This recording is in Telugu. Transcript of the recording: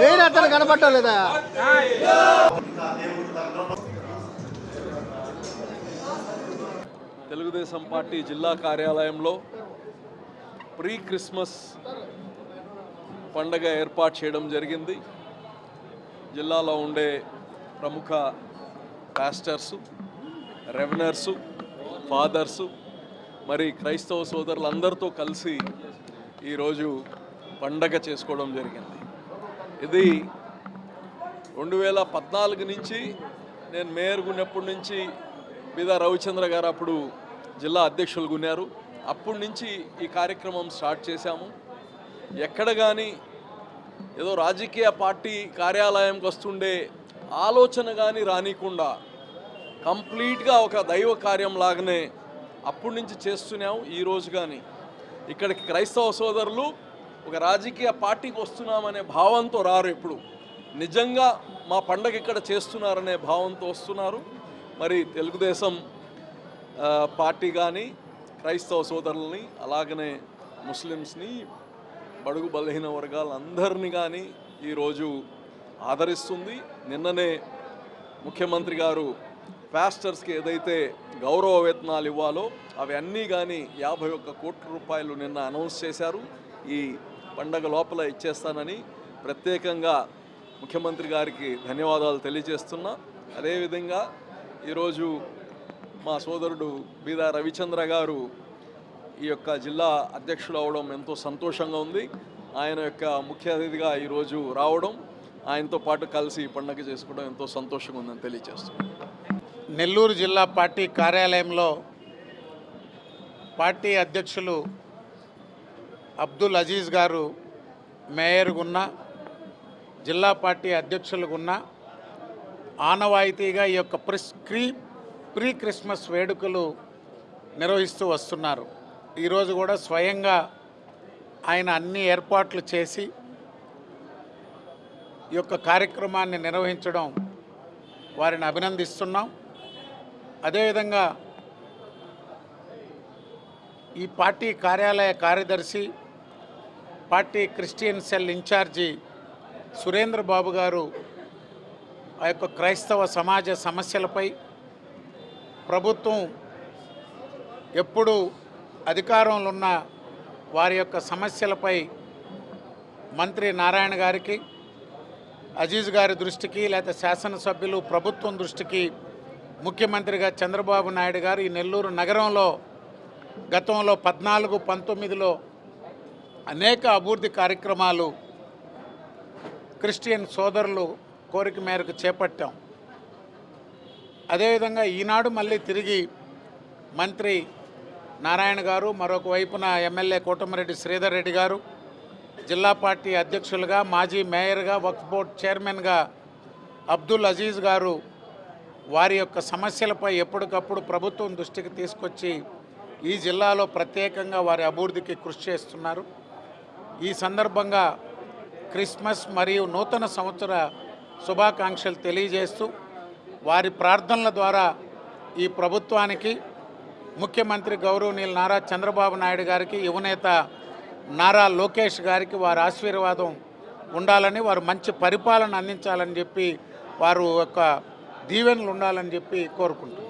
చేస్తాను కనపట్టలేదా తెలుగుదేశం పార్టీ జిల్లా కార్యాలయంలో ప్రీ క్రిస్మస్ పండగ ఏర్పాటు చేయడం జరిగింది. జిల్లాలో ఉండే ప్రముఖ పాస్టర్సు రెవెనర్సు ఫాదర్సు మరి క్రైస్తవ సోదరులందరితో కలిసి ఈరోజు పండగ చేసుకోవడం జరిగింది. ఇది రెండు వేల పద్నాలుగు నుంచి నేను మేయర్ ఉన్నప్పటి నుంచి మీద రవిచంద్ర గారు అప్పుడు జిల్లా అధ్యక్షులు ఉన్నారు అప్పటి నుంచి ఈ కార్యక్రమం స్టార్ట్ చేశాము. ఎక్కడ కానీ ఏదో రాజకీయ పార్టీ కార్యాలయంకి వస్తుండే ఆలోచన కానీ రానికుండా కంప్లీట్గా ఒక దైవ కార్యం లాగానే అప్పటి నుంచి చేస్తున్నాము. ఈరోజు కానీ ఇక్కడికి క్రైస్తవ సోదరులు ఒక రాజకీయ పార్టీకి వస్తున్నామనే భావంతో రారు ఎప్పుడు నిజంగా మా పండగ ఇక్కడ చేస్తున్నారనే భావంతో వస్తున్నారు. మరి తెలుగుదేశం పార్టీ కానీ క్రైస్తవ సోదరుల్ని అలాగనే ముస్లిమ్స్ని బడుగు బలహీన వర్గాలందరినీ కానీ ఈరోజు ఆదరిస్తుంది. నిన్ననే ముఖ్యమంత్రి గారు పాస్టర్స్కి ఏదైతే గౌరవ వేతనాలు ఇవ్వాలో అవి అన్నీ కానీ యాభై ఒక్క కోట్ల రూపాయలు నిన్న అనౌన్స్ చేశారు. ఈ పండగ లోపల ఇచ్చేస్తానని ప్రత్యేకంగా ముఖ్యమంత్రి గారికి ధన్యవాదాలు తెలియజేస్తున్నా. అదేవిధంగా ఈరోజు మా సోదరుడు బీదా రవిచంద్ర గారు ఈ యొక్క జిల్లా అధ్యక్షుడు అవడం ఎంతో సంతోషంగా ఉంది. ఆయన యొక్క ముఖ్య అతిథిగా ఈరోజు రావడం ఆయనతో పాటు కలిసి ఈ పండగ చేసుకోవడం ఎంతో సంతోషంగా ఉందని తెలియజేస్తున్నాను నెల్లూరు జిల్లా పార్టీ కార్యాలయంలో పార్టీ అధ్యక్షులు అబ్దుల్ అజీజ్ గారు మేయర్గున్న జిల్లా పార్టీ అధ్యక్షులుగున్న ఆనవాయితీగా ఈ యొక్క ప్రిస్ క్రీ ప్రీ క్రిస్మస్ వేడుకలు నిర్వహిస్తూ వస్తున్నారు. ఈరోజు కూడా స్వయంగా ఆయన అన్ని ఏర్పాట్లు చేసి ఈ యొక్క కార్యక్రమాన్ని నిర్వహించడం వారిని అభినందిస్తున్నాం. అదేవిధంగా ఈ పార్టీ కార్యాలయ కార్యదర్శి party Christian cell in charge Surendra Babu garu ఆ యొక్క క్రైస్తవ సమాజ సమస్యలపై ప్రభుత్వం ఎప్పుడు అధికారంలో ఉన్న వారి యొక్క సమస్యలపై మంత్రి నారాయణ గారికి అజీజ్ గారి దృష్టికి లేకపోతే శాసనసభ్యులు ప్రభుత్వం దృష్టికి ముఖ్యమంత్రిగా చంద్రబాబు నాయుడు గారు ఈ నెల్లూరు నగరంలో గతంలో పద్నాలుగు పంతొమ్మిదిలో అనేక అభివృద్ధి కార్యక్రమాలు క్రిస్టియన్ సోదరులు కోరిక మేరకు చేపట్టాం. అదేవిధంగా ఈనాడు మళ్ళీ తిరిగి మంత్రి నారాయణ గారు మరొక వైపున ఎమ్మెల్యే కోటమిరెడ్డి శ్రీధర్ రెడ్డి గారు జిల్లా పార్టీ అధ్యక్షులుగా మాజీ మేయర్గా వక్ఫ్ బోర్డ్ చైర్మన్గా అబ్దుల్ అజీజ్ గారు వారి యొక్క సమస్యలపై ఎప్పటికప్పుడు ప్రభుత్వం దృష్టికి తీసుకొచ్చి ఈ జిల్లాలో ప్రత్యేకంగా వారి అభివృద్ధికి కృషి చేస్తున్నారు. ఈ సందర్భంగా క్రిస్మస్ మరియు నూతన సంవత్సర శుభాకాంక్షలు తెలియజేస్తూ వారి ప్రార్థనల ద్వారా ఈ ప్రభుత్వానికి ముఖ్యమంత్రి గౌరవనీయులు నారా చంద్రబాబు నాయుడు గారికి యువనేత నారా లోకేష్ గారికి వారి ఆశీర్వాదం ఉండాలని వారు మంచి పరిపాలన అందించాలని చెప్పి వారు యొక్క దీవెనలు ఉండాలని చెప్పి కోరుకుంటున్నారు